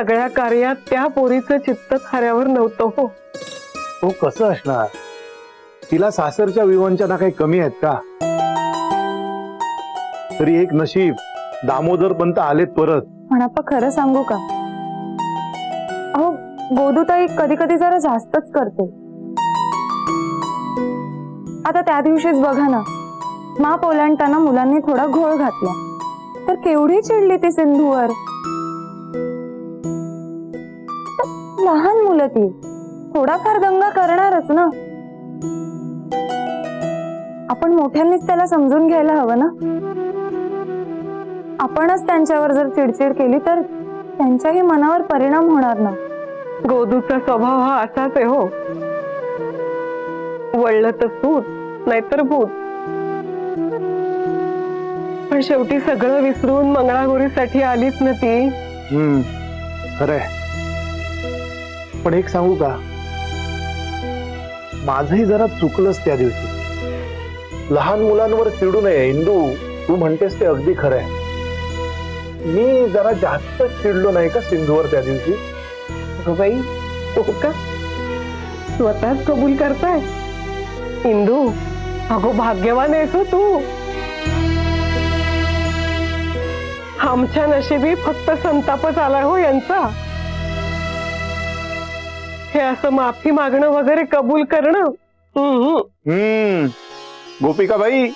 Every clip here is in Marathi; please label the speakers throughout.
Speaker 1: सगळ्या कार्यात त्या पोरीचं चित्त थाऱ्यावर नव्हतं हो.
Speaker 2: तो कसं असणार? तिला सासरच्या विवांच्या काही कमी आहेत का? तरी एक नशीब दामोदर पंत आलेत परत.
Speaker 3: पण आपण खरं सांगू का? अहो गोदूताई कधी कधी जरा जास्तच करते. आता त्या दिवशीच बघा ना. माप ओलांडताना मुलांनी थोडा घोळ घातला. तर केवढी चिडली ती सिंधूवर? लहान मुलं ती. थोडाफार दंगा करणारच ना. आपण मोठ्यांनीच त्याला समजून घ्यायला हवं ना? आपणच त्यांच्यावर जर चिडचिड केली तर त्यांच्याही मनावर परिणाम होणार ना?
Speaker 1: गोदूचा स्वभाव हा असाच आहे हो. वळलं तर सूत नाहीतर भूत. पण शेवटी सगळं विसरून मंगळागौरीसाठी आलीच ना ती.
Speaker 2: हम्म खरंय. पण एक सांगू का? माझही जरा चुकलंच त्या दिवशी. लहान मुलांवर चिडू नये इंदू. तू म्हणतेस ते अगदी खरंय मी जरा जास्त चिडलो नाही का सिंधूवर त्या दिवशी?
Speaker 1: बाई तो का? स्वतःच कबूल करताय? इंदू अगो भाग्यवान आहेस हो तू. आमच्या नशिबी फक्त संतापच आलाय हो यांचा. हे असं माफी मागणं वगैरे कबूल करणं? हम्म.
Speaker 2: हम्म. गोपिका बाई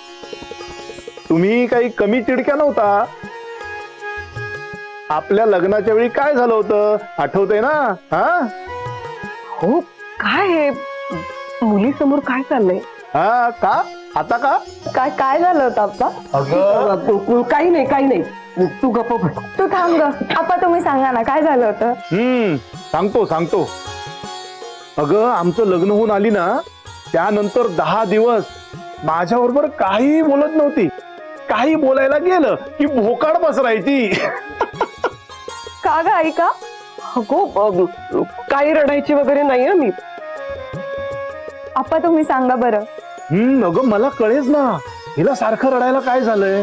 Speaker 2: तुम्ही काही कमी चिडक्या नव्हता? आपल्या लग्नाच्या वेळी काय झालं होतं? आठवतंय ना? हा?
Speaker 1: हो काय हे? मुलीसमोर काय चाललंय?
Speaker 2: हा का? आता का?
Speaker 3: काय काय झालं होतं आप्पा?
Speaker 2: अगं.
Speaker 1: काही नाही काही नाही. तू गप्प बस.
Speaker 3: तू थांब ग. आप्पा तुम्ही सांगा ना काय झालं होतं?
Speaker 2: हम्म. सांगतो सांगतो. अगं आमचं लग्न होऊन आली ना त्यानंतर दहा दिवस माझ्याबरोबर काही बोलत नव्हती. काही बोलायला गेलं की भोकाड पसरायची.
Speaker 3: का ग आई का?
Speaker 1: अगो काही रडायची वगैरे नाही मी.
Speaker 3: आप्पा तुम्ही सांगा बरं.
Speaker 2: हम्म अगं मला कळेच ना. हिला सारखं रडायला काय झालंय?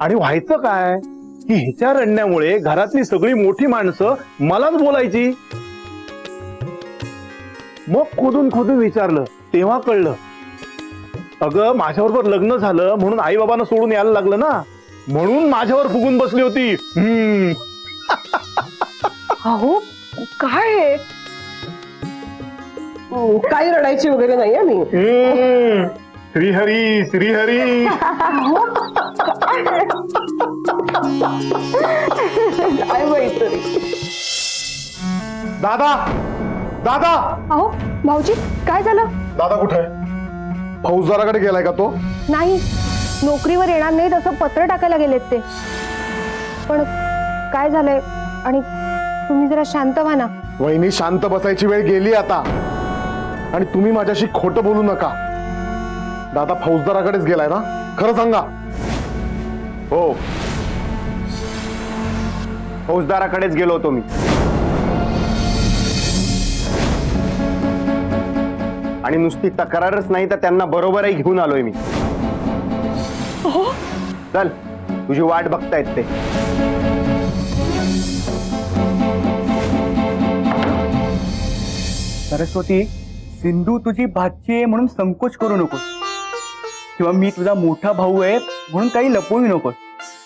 Speaker 2: आणि व्हायचं काय? की हिच्या रडण्यामुळे घरातली सगळी मोठी माणसं मलाच बोलायची. मग खोदून खोदून विचारलं. तेव्हा कळलं. अगं माझ्याबरोबर लग्न झालं म्हणून आई बाबांना सोडून यायला लागलं ना? म्हणून माझ्यावर फुगून बसली होती. हम्म.
Speaker 1: अहो काय काही रडायची वगैरे नाही हं मी.
Speaker 2: हम्म. श्रीहरी श्रीहरी.
Speaker 1: काय माहिती
Speaker 2: दादा दादा!
Speaker 3: अहो भाऊजी काय झालं?
Speaker 2: दादा कुठे आहे? फौजदाराकडे गेलाय का तो?
Speaker 3: नाही. नोकरीवर येणार नाही तसं पत्र टाकायला गेलेत ते. पण काय झालंय? आणि तुम्ही जरा शांत व्हा ना.
Speaker 4: वहिनी शांत बसायची वेळ गेली आता. आणि तुम्ही माझ्याशी खोटं बोलू नका. दादा फौजदाराकडेच गेलाय ना? खरं सांगा.
Speaker 5: हो. फौजदाराकडेच गेलो होतो मी. आणि नुसती तक्रारच नाही तर त्यांना बरोबरही घेऊन आलोय मी. चल तुझी वाट बघतायत ते.
Speaker 6: सरस्वती सिंधू तुझी भाची आहे म्हणून संकोच करू नकोस. किंवा मी तुझा मोठा भाऊ आहे म्हणून काही लपवू नकोस.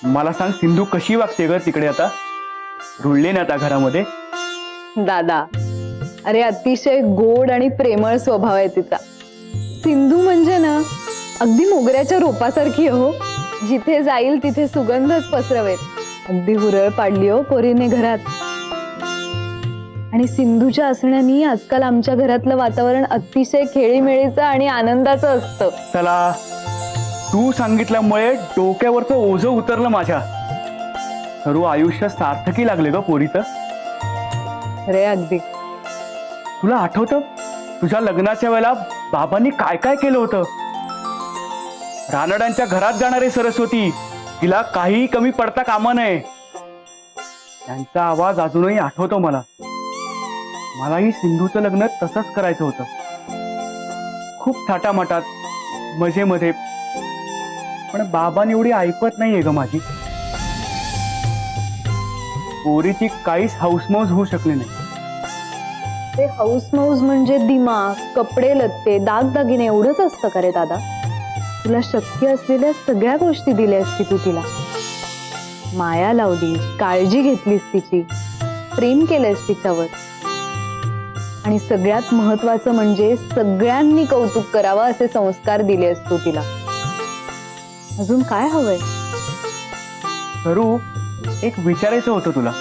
Speaker 6: मला सांग सिंधू कशी वागते ग तिकडे आता? रुळले ना आता घरामध्ये?
Speaker 7: दादा अरे अतिशय गोड आणि प्रेमळ स्वभाव आहे तिचा. सिंधू म्हणजे ना अगदी मोगऱ्याच्या रोपासारखी हो. जिथे जाईल तिथे सुगंधच पसरवेल. अगदी हुरळ पाडली हो पोरीने घरात. आणि सिंधूच्या असण्याने आजकाल आमच्या घरातलं वातावरण अतिशय खेळीमेळीचं आणि आनंदाचं असतं.
Speaker 6: चला तू सांगितल्यामुळे डोक्यावरचं ओझं उतरलं माझ्या. सर्व आयुष्य सार्थकी लागले ग पोरीचं.
Speaker 7: रे अगदी.
Speaker 6: तुला आठवतं? तुझ्या लग्नाच्या वेळेला बाबांनी काय काय केलं होतं? रानडांच्या घरात जाणारे सरस्वती तिला काही कमी पडता कामा नये. त्यांचा आवाज अजूनही आठवतो मला. मलाही सिंधूचं लग्न तसंच करायचं होतं. खूप थाटामाटात मजेमध्ये. पण बाबांनी एवढी ऐकत नाहीये ग माझी. पोरीची काहीच हाऊसमौज होऊ शकली नाही.
Speaker 7: ते हाऊस म्हणजे दिमाग कपडे लत्ते दागदागिने एवढंच असतं का रे दादा? तुला शक्य असलेल्या सगळ्या गोष्टी दिल्यास असती तू तिला. माया लावलीस काळजी घेतलीस तिची प्रेम केलंयस तिच्यावर. आणि सगळ्यात महत्वाचं म्हणजे सगळ्यांनी कौतुक करावं असे संस्कार दिले असतो तिला. अजून काय हवंय?
Speaker 6: रूप एक विचारायचं होतं तुला.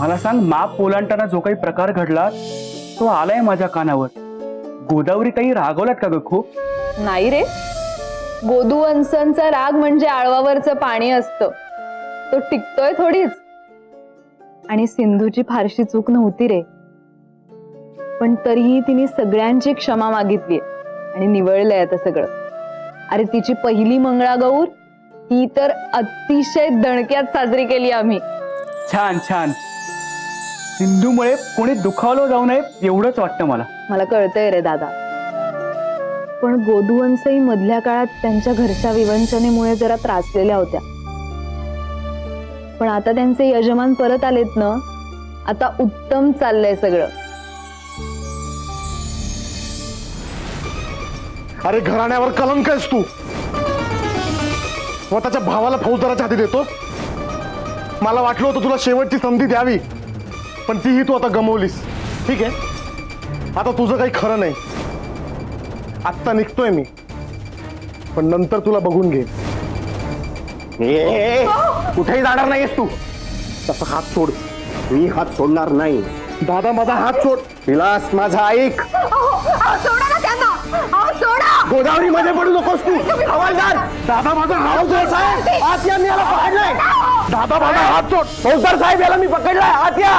Speaker 6: मला सांग माप ओलांडताना जो काही प्रकार घडला तो आलाय माझ्या कानावर. गोदावरी ताई रागवलात का ग खूप?
Speaker 7: नाही रे. गोदूवंसांचा राग म्हणजे आळवावरचं पाणी असतं. तो टिकतोय थोडीच. आणि सिंधूची फारशी चूक नव्हती रे. पण तरीही तिने सगळ्यांची क्षमा मागितली आणि निवळलंय आता सगळं. अरे तिची पहिली मंगळागौर ती तर अतिशय दणक्यात साजरी केली आम्ही.
Speaker 6: छान छान. सिंधूमुळे कोणी दुखावलं जाऊ नये एवढंच वाटतं मला.
Speaker 7: मला कळतंय रे दादा. पण गोदुवंसही मधल्या काळात त्यांच्या घरच्या विवंचनेमुळे जरा त्रासलेल्या होत्या. पण आता त्यांचे यजमान परत आलेत ना आता उत्तम चाललंय सगळं.
Speaker 4: अरे घराण्यावर कलंक आहेस तू. स्वतःच्या भावाला फौजदाराच्या हाती देतोस? मला वाटलं होतं तुला शेवटची संधी द्यावी. पण तीही तू आता गमवलीस. ठीक आहे? आता तुझं काही खरं नाही. आत्ता निघतोय मी. पण नंतर तुला बघून घे.
Speaker 5: ए, कुठेही जाणार नाहीयेस तू.
Speaker 4: तसा हात सोड.
Speaker 5: मी हात सोडणार नाही.
Speaker 4: दादा माझा हात सोड.
Speaker 5: विलास माझा ऐक. गोदावरी मध्ये पडू नकोस तू. हवालदार
Speaker 4: दादा माझा हात
Speaker 5: फौजदार साहेब. आत या मी याला पकडलंय.
Speaker 4: दादा माझा हात सोड
Speaker 5: फौजदार साहेब याला मी पकडलाय. आत या.